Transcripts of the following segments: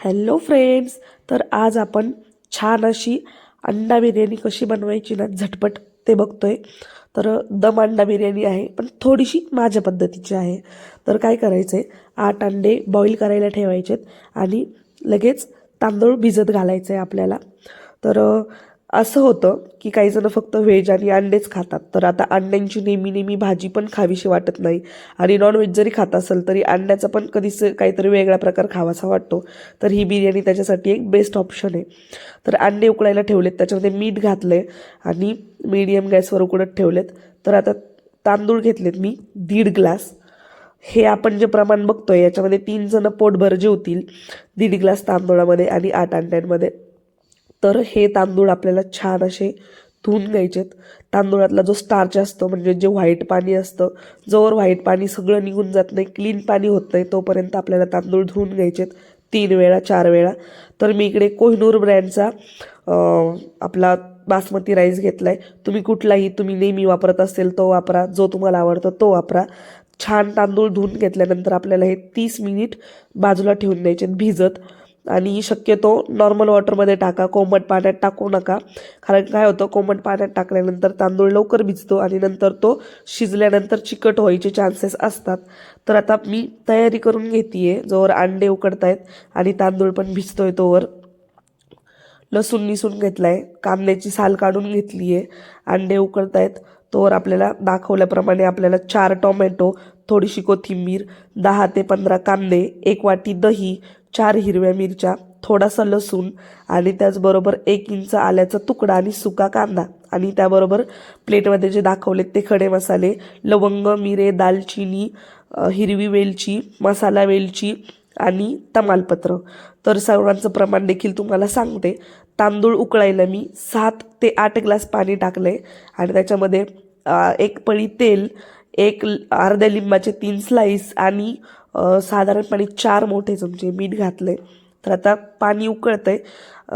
Hello friends तर आज आपण छान अशी अंडा बिर्याणी कशी बनवायची ना झटपट ते बघतोय. तर दम अंडा बिर्याणी आहे पण थोडीशी माझ्या पद्धतीची आहे. तर काय करायचं आहे आठ अंडे बॉईल करायला ठेवायचेत आणि लगेच तांदूळ भिजत घालायचं आहे आपल्याला. तर असं होतं की काही जण फक्त व्हेज आणि अंडेच खातात. तर आता अंड्यांची नेहमी नेहमी भाजी पण खावीशी वाटत नाही. आणि नॉनव्हेज जरी खात असेल तरी अंड्याचा पण कधीच काहीतरी वेगळा प्रकार खावासा वाटतो. तर ही बिर्याणी त्याच्यासाठी एक बेस्ट ऑप्शन आहे. तर अंडे उकळायला ठेवलेत त्याच्यामध्ये मीठ घातलं आणि मीडियम गॅसवर उकडत ठेवलेत. तर आता तांदूळ घेतलेत मी दीड ग्लास. हे आपण जे प्रमाण बघतोय याच्यामध्ये तीन जण पोटभर जेवतील दीड ग्लास तांदूळामध्ये आणि आठ अंड्यांमध्ये. तर हे तांदूळ आपल्याला छान असे धुवून घ्यायचेत. तांदूळातला जो स्टार्च असतो म्हणजे जे व्हाईट पाणी असतं जोवर व्हाईट पाणी सगळं निघून जात नाही क्लीन पाणी होत नाही तोपर्यंत आपल्याला तांदूळ धुवून घ्यायचेत. तीन वेळा चार वेळा. तर मी इकडे कोहिनूर ब्रँडचा आपला बासमती राईस घेतला आहे तुम्ही कुठलाही तुम्ही नेहमी वापरत असेल तो वापरा. जो तुम्हाला आवडतो तो वापरा. छान तांदूळ धुवून घेतल्यानंतर आपल्याला हे तीस मिनिट बाजूला ठेवून द्यायचे भिजत आणि शक्यतो नॉर्मल वॉटरमध्ये टाका. कोमट पाण्यात टाकू नका. कारण काय होतं कोमट पाण्यात टाकल्यानंतर तांदूळ लवकर भिजतो आणि नंतर तो शिजल्यानंतर चिकट व्हायचे चान्सेस असतात. तर आता मी तयारी करून घेते जोवर अंडे उकडतायत आणि तांदूळ पण भिजतोय तोवर. लसूण निसून घेतलाय. कांद्याची साल काढून घेतली आहे अंडे उकळतायत तोवर आपल्याला दाखवल्याप्रमाणे आपल्याला चार टोमॅटो थोडीशी कोथिंबीर दहा ते पंधरा कांदे एक वाटी दही चार हिरव्या मिरच्या थोडासा लसूण आणि त्याचबरोबर एक इंच आल्याचा तुकडा आणि सुका कांदा. आणि त्याबरोबर प्लेटमध्ये जे दाखवलेत ते खडे मसाले लवंग मिरे दालचिनी हिरवी वेलची मसाला वेलची आणि तमालपत्र. तर सर्वांचं प्रमाण देखील तुम्हाला सांगते. तांदूळ उकळायला मी सात ते आठ ग्लास पाणी टाकलंय आणि त्याच्यामध्ये एक पळी तेल एक ल- अर्ध्या लिंबाचे तीन स्लाईस आणि साधारणपणे चार मोठे चमचे मीठ घातले. तर आता पाणी उकळतं आहे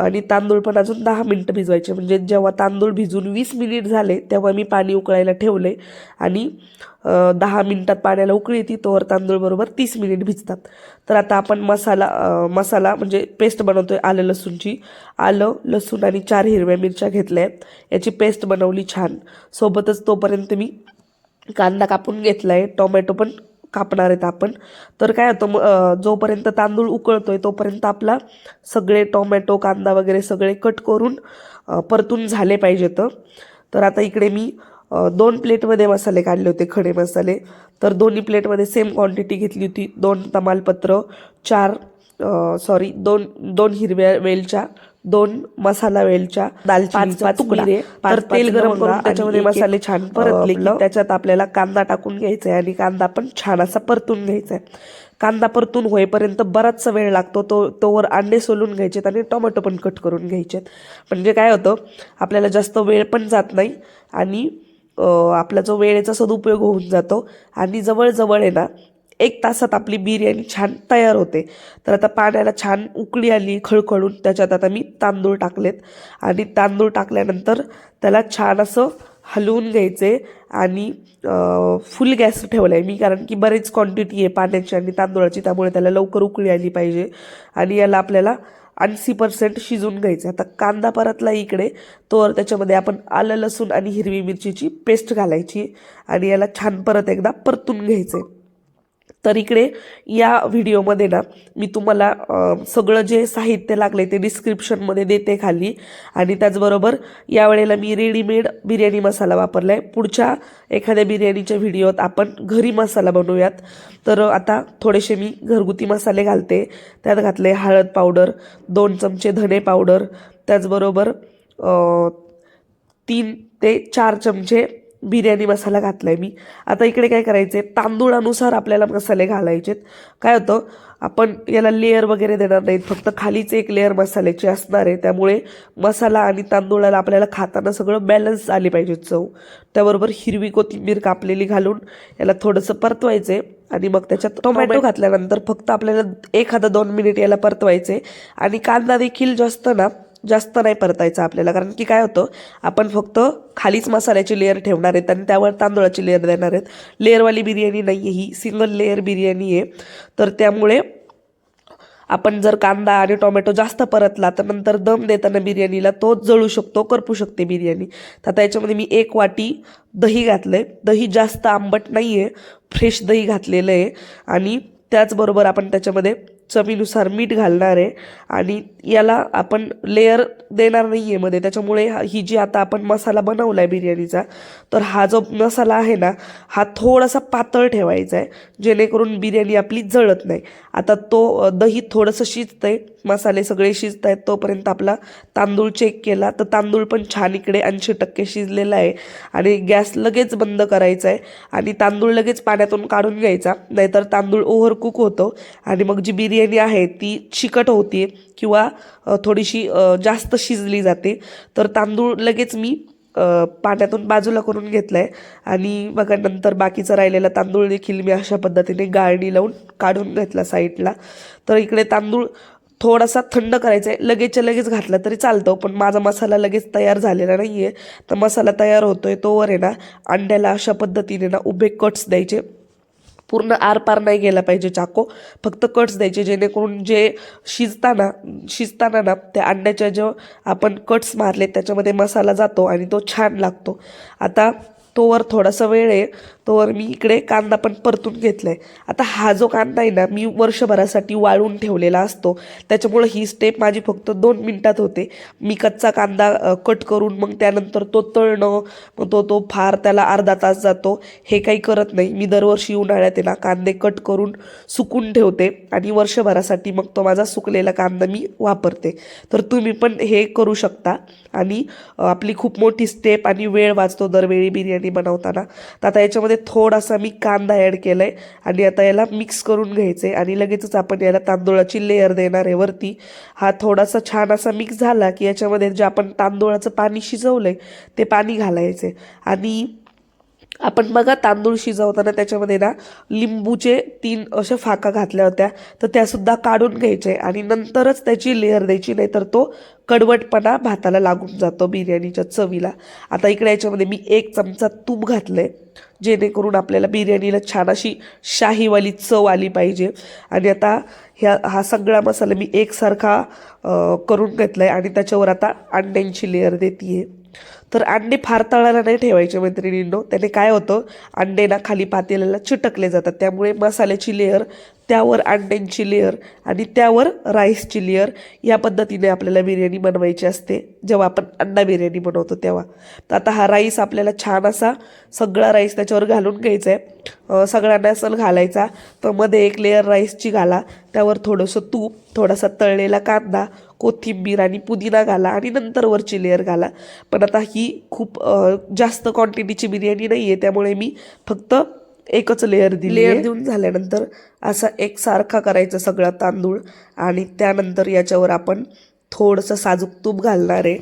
आणि तांदूळ पण अजून दहा मिनटं भिजवायचे. म्हणजे जेव्हा तांदूळ भिजून वीस मिनिट झाले तेव्हा मी पाणी उकळायला ठेवले आणि दहा मिनिटात पाण्याला उकळी येते तोवर तांदूळ बरोबर तीस मिनिट भिजतात. तर आता आपण मसाला मसाला म्हणजे पेस्ट बनवतोय आलं लसूणची. आलं लसूण आणि चार हिरव्या मिरच्या घेतल्या आहेत. याची पेस्ट बनवली छान. सोबतच तोपर्यंत मी कांदा कापून घेतला आहे टोमॅटो पण कापणार आहेत आपण. तर काय होतं मग जोपर्यंत तांदूळ उकळतोय तोपर्यंत आपला सगळे टोमॅटो कांदा वगैरे सगळे कट करून परतून झाले पाहिजेत तर. आता इकडे मी दोन प्लेटमध्ये मसाले काढले होते खडे मसाले. तर दोन्ही प्लेटमध्ये सेम क्वांटिटी घेतली होती दोन तमालपत्र चार सॉरी दोन दोन हिरव्या वेलच्या दोन मसाला वेलच्या दालचिनीचा तुकडा. तर तेल गरम करून त्याच्यामध्ये मसाले छान परतले की त्याच्यात आपल्याला कांदा टाकून घ्यायचा आहे आणि कांदा पण छान असा परतून घ्यायचा आहे. कांदा परतून होईपर्यंत बराचसा वेळ लागतो तो तोवर अंडे सोलून घ्यायचेत आणि टोमॅटो पण कट करून घ्यायचेत. म्हणजे काय होतं आपल्याला जास्त वेळ पण जात नाही आणि आपला जो वेळेचा सदुपयोग होऊन जातो आणि जवळजवळ आहे ना एक तासात आपली बिर्याणी छान तयार होते. तर आता पाण्याला छान उकळी आली खळखळून. त्याच्यात आता मी तांदूळ टाकलेत. आणि तांदूळ टाकल्यानंतर त्याला छान असं हलवून घ्यायचे आणि फुल गॅस ठेवला आहे मी कारण की बरेच क्वांटिटी आहे पाण्याची आणि तांदूळाची त्यामुळे त्याला लवकर उकळी आली पाहिजे. आणि याला आपल्याला ऐंशी पर्सेंट शिजून घ्यायचं आता कांदा परतला इकडे तोवर त्याच्यामध्ये आपण आलं लसूण आणि हिरवी मिरचीची पेस्ट घालायची आणि याला छान परत एकदा परतून घ्यायचं आहे तर इकडे या व्हिडिओमध्ये ना मी तुम्हाला सगळं जे साहित्य लागले ते डिस्क्रिप्शनमध्ये देते खाली. आणि त्याचबरोबर यावेळेला मी रेडीमेड बिर्याणी मसाला वापरला आहे पुढच्या एखाद्या बिर्याणीच्या व्हिडिओत आपण घरी मसाला बनवूयात. तर आता थोडेसे मी घरगुती मसाले घालते. त्यात घातले हळद पावडर दोन चमचे धणे पावडर त्याचबरोबर तीन ते चार चमचे बिर्याणी मसाला घातलाय मी. आता इकडे काय करायचे तांदूळानुसार आपल्याला मसाले घालायचेत. काय होतं? आपण याला लेअर वगैरे देणार नाहीत. फक्त खालीच एक लेअर मसाल्याची असणार आहे. त्यामुळे मसाला आणि तांदूळाला आपल्याला खाताना सगळं बॅलन्स आली पाहिजे चव. त्याबरोबर हिरवी कोथिंबीर कापलेली घालून याला थोडंसं परतवायचे आणि मग त्याच्यात टोमॅटो घातल्यानंतर फक्त आपल्याला एखादा दोन मिनिट याला परतवायचे आणि कांदा देखील जास्त ना जास्त नाही परतायचं आपल्याला. कारण की काय होतं आपण फक्त खालीच मसाल्याची लेअर ठेवणार आहेत आणि त्यावर तांदळाची लेअर देणार आहेत. लेअरवाली बिर्याणी नाही आहे ही सिंगल लेअर बिर्याणी आहे. तर त्यामुळे आपण जर कांदा आणि टोमॅटो जास्त परतला तर नंतर दम देताना बिर्याणीला तो जळू शकतो करपू शकते बिर्याणी. तर आता याच्यामध्ये मी एक वाटी दही घातलं आहे दही जास्त आंबट नाही आहे फ्रेश दही घातलेलं आहे. आणि त्याचबरोबर आपण त्याच्यामध्ये चवीनुसार मीठ घालणार आहे. आणि याला आपण लेअर देणार नाही आहे मध्ये. त्याच्यामुळे हा- ही जी आता आपण मसाला बनवला आहे बिर्याणीचा तर हा जो मसाला आहे ना हा थोडासा पातळ ठेवायचा आहे. जेणेकरून बिर्याणी आपली जळत नाही. आता तो दही थोडंसं शिजतंय. मसाले सगळे शिजत आहेत तोपर्यंत आपला तांदूळ चेक केला. तर तांदूळ पण छान इकडे ऐंशी टक्के शिजलेला आहे. आणि गॅस लगेच बंद करायचा आहे. आणि तांदूळ लगेच पाण्यातून काढून घ्यायचा. नाहीतर तांदूळ ओव्हर कुक होतो. आणि मग जी बिर्याणी आहे ती चिकट होते किंवा थोडीशी जास्त शिजली जाते. तर तांदूळ लगेच मी पाण्यातून बाजूला करून घेतलं आहे आणि बघा नंतर बाकीचा राहिलेला तांदूळ देखील मी अशा पद्धतीने गाळणी लावून काढून घेतला साईडला. तर इकडे तांदूळ थोडासा थंड करायचा आहे लगेचच्या लगेच घातला तरी चालतो पण माझा मसाला लगेच तयार झालेला नाही आहे तर मसाला तयार होतो आहे तोवर आहे ना अंड्याला अशा पद्धतीने ना उभे कट्स द्यायचे. पूर्ण आरपार नाही गेला पाहिजे चाको. फक्त कट्स द्यायचे जेणेकरून जे शिजताना शिजताना ना त्या अंड्याच्या जो आपण कट्स मारले त्याच्यामध्ये मसाला जातो आणि तो छान लागतो. आता तोवर थोडासा वेळ आहे. तोवर मी इकडे कांदा पण परतून घेतला आहे आता हा जो कांदा आहे ना मी वर्षभरासाठी वाळून ठेवलेला असतो. त्याच्यामुळं ही स्टेप माझी फक्त दोन मिनटात होते. मी कच्चा कांदा कट करून मग त्यानंतर तो तळणं मग तो तो फार त्याला अर्धा तास जातो. हे काही करत नाही. मी दरवर्षी उन्हाळ्यात आहे ना कांदे कट करून सुकून ठेवते आणि वर्षभरासाठी मग तो माझा सुकलेला कांदा मी वापरते. तर तुम्ही पण हे करू शकता. आणि आपली खूप मोठी स्टेप आणि वेळ वाचतो दरवेळी बिर्याणी बनवताना. तर आता याच्यामध्ये थोडासा मी कांदा ॲड केला आहे आणि आता याला मिक्स करून घ्यायचं आहे आणि लगेचच आपण याला तांदूळाची लेअर देणार आहे वरती. हा थोडासा छान असा मिक्स झाला की याच्यामध्ये जे आपण तांदूळाचं पाणी शिजवलं आहे ते पाणी घालायचं आहे आणि आपण बघा तांदूळ शिजवताना त्याच्यामध्ये ना लिंबूचे तीन अशा फाका घातल्या होत्या. तर त्यासुद्धा काढून घ्यायचे आणि नंतरच त्याची लेअर द्यायची नाही तर तो कडवटपणा भाताला लागून जातो बिर्याणीच्या चवीला. आता इकडे याच्यामध्ये मी एक चमचा तूप घातलं आहे जेणेकरून आपल्याला बिर्याणीला छान अशी शाहीवाली चव आली पाहिजे. आणि आता ह्या हा सगळा मसाला मी एकसारखा करून घेतला आहे आणि त्याच्यावर आता अंड्यांची लेअर देते आहे तर अंडे फार तळायला नाही ठेवायचे मैत्रिणींनो. त्याने काय होतं? अंडे ना खाली पातेल्याला चिटकले जातात. त्यामुळे मसाल्याची लेअर त्यावर अंड्यांची लेअर आणि त्यावर राईसची लेअर या पद्धतीने आपल्याला बिर्याणी बनवायची असते. जेव्हा आपण अंडा बिर्याणी बनवतो तेव्हा. तर आता हा राईस आपल्याला छान असा सगळा राईस त्याच्यावर घालून घ्यायचा आहे सगळ्यांना सल घालायचा तर मध्ये एक लेअर राईसची घाला. त्यावर थोडंसं तूप थोडासा तळलेला कांदा कोथिंबीर आणि पुदिना घाला आणि नंतर वरची लेअर घाला. पण आता ही खूप जास्त क्वांटिटीची बिर्याणी नाही आहे त्यामुळे मी फक्त एकच लेअर दिली लेअर देऊन झाल्यानंतर असा एकसारखा करायचा सगळा तांदूळ आणि त्यानंतर याच्यावर आपण थोडंसं साजूक तूप घालणार आहे.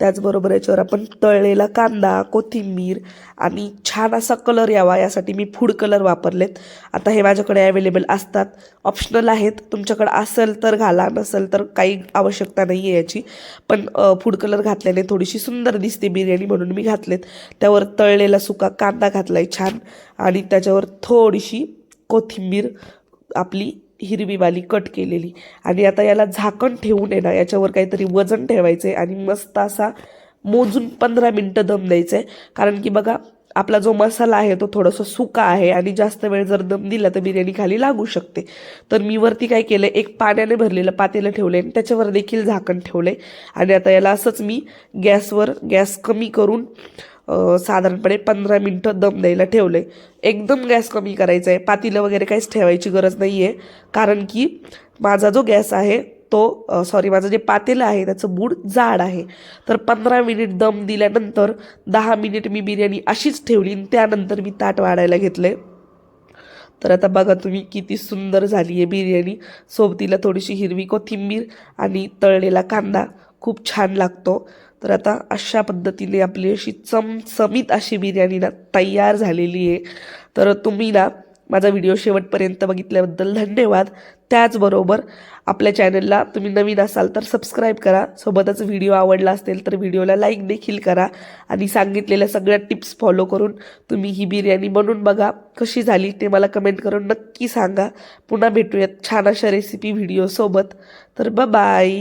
त्याचबरोबर याच्यावर आपण तळलेला कांदा कोथिंबीर आणि छान असा कलर यावा. यासाठी मी फूड कलर वापरलेत. आता हे माझ्याकडे अवेलेबल असतात. ऑप्शनल आहेत. तुमच्याकडं असेल तर घाला नसेल तर काही आवश्यकता नाही आहे याची. पण फूड कलर घातल्याने थोडीशी सुंदर दिसते बिर्याणी म्हणून मी घातलेत. त्यावर तळलेला सुका कांदा घातला आहे छान. आणि त्याच्यावर थोडीशी कोथिंबीर आपली हिरवीवाली कट केलेली. आणि आता याला झाकण ठेवून आहे ना याच्यावर काहीतरी वजन ठेवायचं आहे आणि मस्त असा मोजून पंधरा मिनटं दम द्यायचं आहे कारण की बघा आपला जो मसाला आहे तो थोडासा सुका आहे आणि जास्त वेळ जर दम दिला तर बिर्याणी खाली लागू शकते. तर मी वरती काय केलं एक पाण्याने भरलेलं पातेलं ठेवलं आणि त्याच्यावर देखील झाकण ठेवलं आहे आणि आता याला असंच मी गॅसवर गॅस कमी करून साधारणपणे पंधरा मिनटं दम द्यायला ठेवलं आहे एकदम गॅस कमी करायचा आहे. पातीलं वगैरे काहीच ठेवायची गरज नाही आहे कारण की माझा जो गॅस आहे तो सॉरी माझं जे पातेलं आहे त्याचं बूड जाड आहे. तर पंधरा मिनिट दम दिल्यानंतर दहा मिनिट मी बिर्याणी अशीच ठेवली आणि त्यानंतर मी ताट वाढायला घेतलं आहे तर आता बघा तुम्ही किती सुंदर झाली आहे बिर्याणी. सोबतीला थोडीशी हिरवी कोथिंबीर आणि तळलेला कांदा. खूप छान लागतो. तर आता अशा पद्धतीने आपली अशी चमचमीत अशी बिर्याणी ना तयार झालेली आहे. तर तुम्ही ना माझा व्हिडिओ शेवटपर्यंत बघितल्याबद्दल धन्यवाद. त्याचबरोबर आपल्या चॅनलला तुम्ही नवीन असाल तर सबस्क्राईब करा. सोबतच व्हिडिओ आवडला असेल तर व्हिडिओला लाईक देखील करा. आणि सांगितलेल्या सगळ्या टिप्स फॉलो करून तुम्ही ही बिर्याणी बनवून बघा. कशी झाली ते मला कमेंट करून नक्की सांगा. पुन्हा भेटूयात छान अशा रेसिपी व्हिडिओसोबत तर बाय